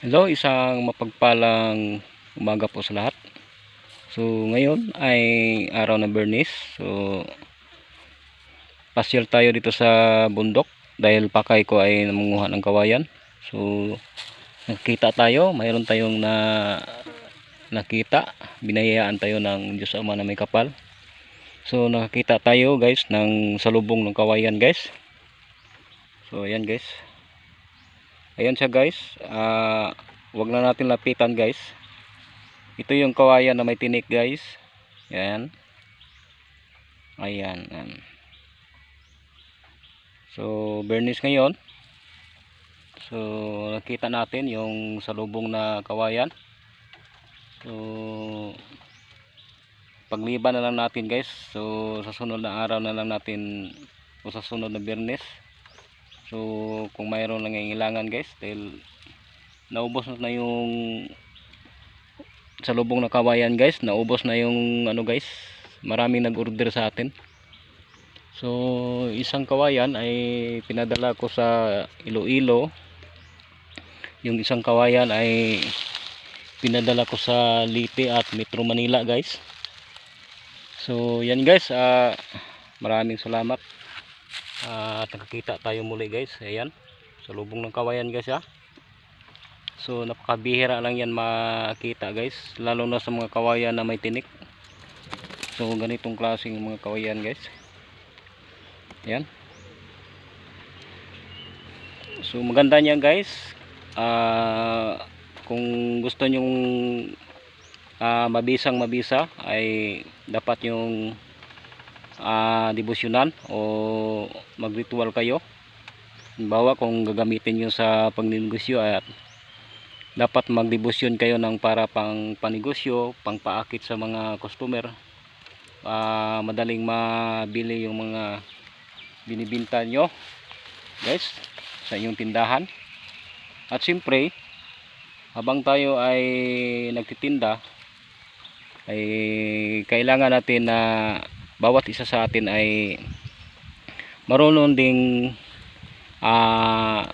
Hello, isang mapagpalang umaga po sa lahat. So, ngayon ay araw ng Bernis. So, pasyal tayo dito sa bundok dahil pakay ko ay namunguha ng kawayan. So, nakita tayo, mayroon tayong na nakita, binayaan tayo ng Diyos Ama na may kapal. So, nakakita tayo guys ng salubong ng kawayan guys. So, ayan guys. Ayan siya guys. Ah, wag na natin lapitan guys. Ito yung kawayan na may tinik guys. Ayan. Ayan. ayan. So, bernis ngayon. So, nakita natin yung salubong na kawayan. So, pagliban na lang natin guys. So, sa sunod na araw na lang natin o sa sunod na bernis. So, kung mayroong nangangailangan guys, dahil naubos na yung sa lubong na kawayan guys, naubos na yung ano guys, maraming nag-order sa atin. So, isang kawayan ay pinadala ko sa Iloilo. Yung isang kawayan ay pinadala ko sa Liti at Metro Manila guys. So, yan guys, ah, maraming salamat. Ah, at nakakita tayo muli guys. Ayan. Sa lubong ng kawayan guys ha so napakabihira lang yan makita guys. Lalo na sa mga kawayan na may tinik. So ganitong klaseng mga kawayan guys. Ayan. So maganda niyan guys. Ah, kung gusto nyong ah, mabisang mabisa ay dapat yung ah, debosyonan o magritual kayo. Halimbawa kung gagamitin nyo sa pagninegosyo at dapat magdebosyon kayo ng para pang panegosyo pang paakit sa mga customer ah, madaling mabili yung mga binibinta nyo guys sa inyong tindahan. At siyempre habang tayo ay nagtitinda ay kailangan natin na bawat isa sa atin ay marunong ding ah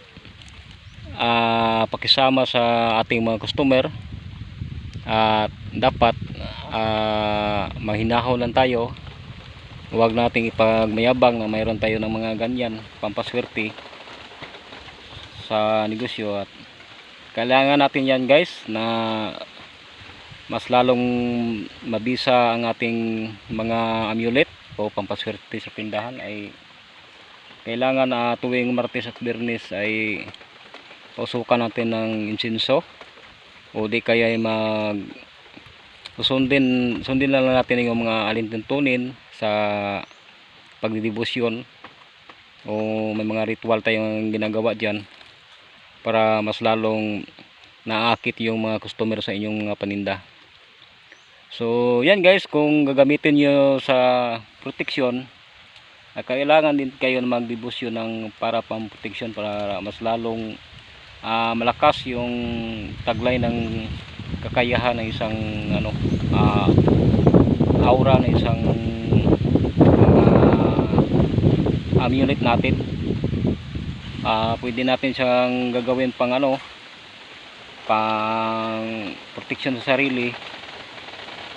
ah, pakisama sa ating mga customer. At dapat ah, mahinahon lang tayo. Huwag nating ipagmayabang na mayroon tayo ng mga ganyan pampaswerte sa negosyo. At kailangan natin yan guys na mas lalong mabisa ang ating mga amulet o pampaswerte sa tindahan ay kailangan na tuwing Martes at Biyernes ay usukan natin ng insinso o di kaya ay mag sundin sundin lang natin yung mga alintuntunin sa pagdidibusyon o may mga ritual tayong ginagawa dyan para mas lalong naakit yung mga customer sa inyong mga paninda So, yan guys, kung gagamitin nyo sa protection, ay kailangan din kayo magdibusyo ng para pang protection para mas lalong ah, malakas yung taglay ng kakayahan ng isang ano ah, aura ng isang ah, amulet natin. Ah, pwede natin siyang gagawin pang ano pang protection sa sarili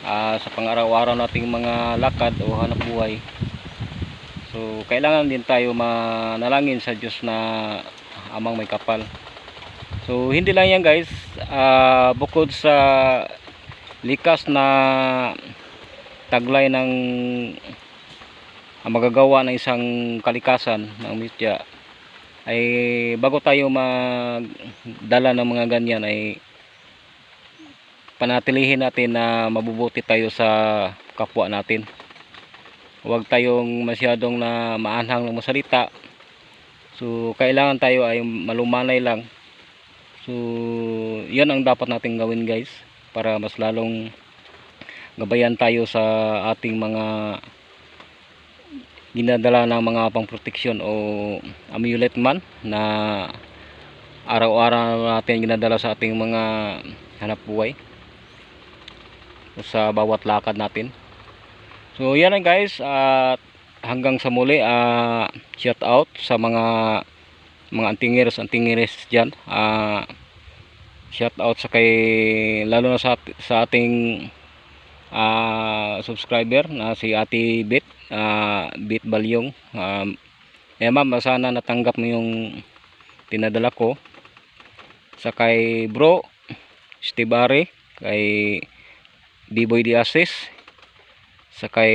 ah, sa pang-araw-araw nating mga lakad o hanap buhay. So, kailangan din tayo manalangin sa Diyos na amang may kapal. So, hindi lang yan guys. Ah, bukod sa likas na taglay ng ang magagawa ng isang kalikasan ng mitya ay bago tayo magdala ng mga ganyan ay panatilihin natin na mabubuti tayo sa kapwa natin. Huwag tayong masyadong na maanhang ng masalita so kailangan tayo ay malumanay lang. So yan ang dapat natin gawin guys para mas lalong gabayan tayo sa ating mga ginadala ng mga pangproteksyon o amulet man na araw-araw natin ginadala sa ating mga hanap buhay sa bawat lakad natin. So yan lang guys at hanggang sa muli uh, shout out sa mga mga antingiros antingiris diyan. Uh, shout out sa kay lalo na sa, sa ating ah, subscriber na si Ate Bit ah, Bit Balyong um, eh ma'am sana natanggap mo yung pinadala ko sa kay bro Steve Are kay B-Boy Diasis sa kay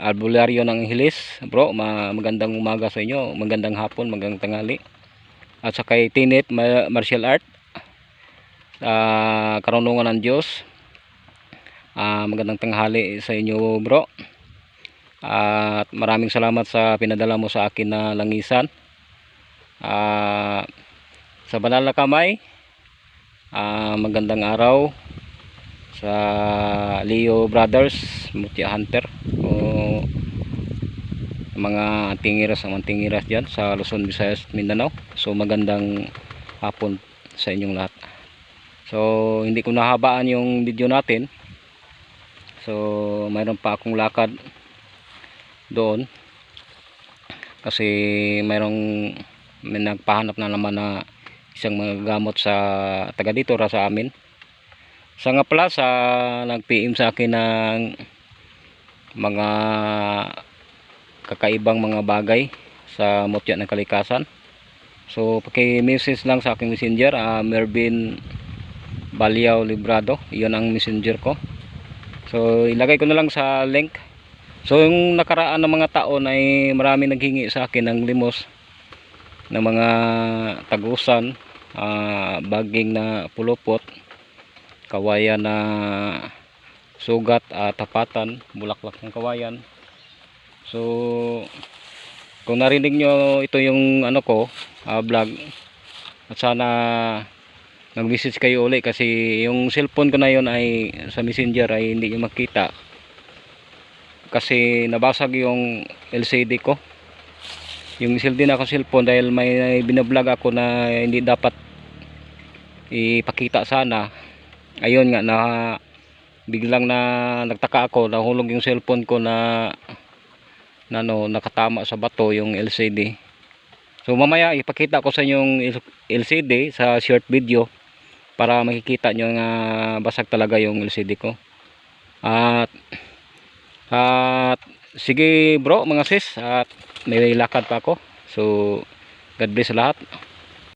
Albulario ng Hilis bro ma magandang umaga sa inyo magandang hapon magandang tangali at sa kay Tinet Ma- Martial Art. Sa karunungan ng Diyos. Ah, magandang tanghali sa inyo bro. At maraming salamat sa pinadala mo sa akin na langisan. Ah, sa banal na kamay ah, magandang araw sa Leo Brothers Mutya Hunter. O mga tingiras ang tingiras dyan sa Luzon, Visayas, Mindanao. So magandang hapon sa inyong lahat. So hindi ko nahabaan yung video natin. So mayroon pa akong lakad doon. Kasi mayroong may nagpahanap na naman na isang mga gamot sa taga dito ra sa amin sa nga pala sa nag-PM sa akin ng mga kakaibang mga bagay sa mutya ng kalikasan. So paki-message lang sa aking messenger ah, Mervin Balyaw Librado. Iyon ang messenger ko. So ilagay ko na lang sa link. So yung nakaraan ng mga taon ay marami naghingi sa akin ng limos ng mga tagusan ah, baging na pulupot kawayan na sugat at tapatan bulaklak ng kawayan. So kung narinig nyo ito yung ano ko ah, vlog at sana nag-message kayo uli kasi yung cellphone ko na yon ay sa messenger ay hindi nyo makita. Kasi nabasag yung LCD ko. Yung LCD na ako cellphone dahil may binablog ako na hindi dapat ipakita sana ayun nga na biglang na nagtaka ako nahulog yung cellphone ko na na ano, nakatama sa bato yung LCD so mamaya ipakita ko sa inyo yung LCD sa short video para makikita nyo nga basag talaga yung LCD ko. At at sige bro mga sis at may lakad pa ako. So God bless lahat